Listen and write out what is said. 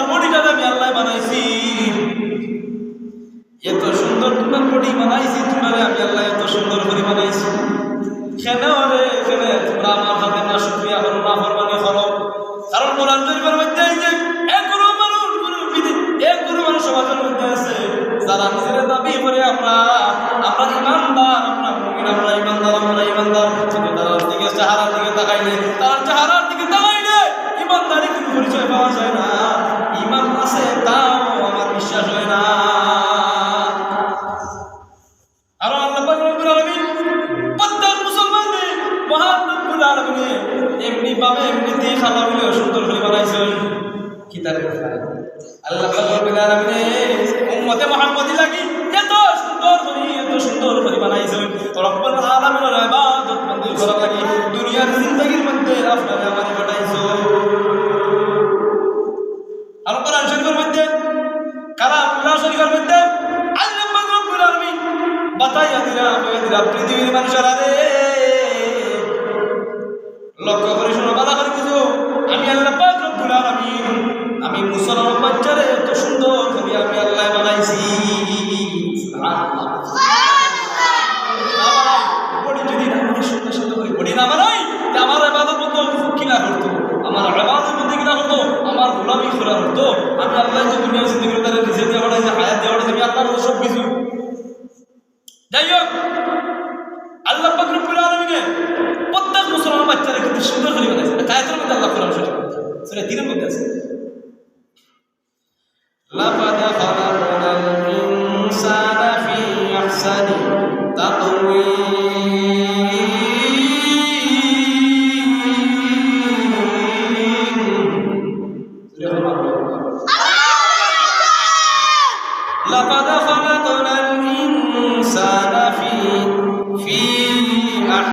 তোমার বডিটা আমি আল্লাহ বানাইছি। এত সুন্দর তোমার বডি বানাইছি, তোমার আমি আল্লাহ এত সুন্দর করে বানাইছি। কেন রে কেন তোমরা আমার হাতে না শুক্রিয়া করো, না ফরমানি করো। কারণ কোরআন শরীফের মধ্যে এই যে এক মানুষ বিধি মানুষ সমাজের মধ্যে আছে, যারা নিজের দাবি করে আমরা আমরা ইমানদার, আমরা মুমিন, আমরা ইমানদার আমরা ইমানদার। কিন্তু তার দিকে চেহারার দিকে তাকাইলে তার চেহারার দিকে তাকাইলে ইমানদারি কিন্তু পরিচয় পাওয়া যায় না। আলামিন এমনি ভাবে এমনিতেই খাবার হলে সুন্দর করে বানাইছেন। কিতাবের কথা? আল্লাহ রব্বুল আলামিন উম্মতে মুহাম্মদি লাগি এত সুন্দর করে, এত সুন্দর করে বানাইছেন। রব্বুল আলামিনের ইবাদত বন্দী করা লাগি দুনিয়ার জিন্দেগির মধ্যে আপনারা আমারে পাঠাইছো আর মধ্যে মধ্যে, আল্লাহ বাতাইয়া দিলা কইয়া দিলা পৃথিবীর মানুষেরা করে শোনো, বাধা করে কিছু আমি আল্লাহ পাক রব্বুল আলামিন। আমি মুসলমান বাচ্চারে এত সুন্দর করে। আমি আল্লাহ বানাইছি যাই হোক, আল্লাহ পাক রব্বুল আলামিনের প্রত্যেক মুসলমান বাচ্চারা কিন্তু সুন্দর করে বানাইছে কায়াতের মধ্যে আল্লাহ কোরআন শরীফ সেটা দিনের মধ্যে আছে لقد خلقنا الإنسان في أحسن تقويم لقد خلقنا الإنسان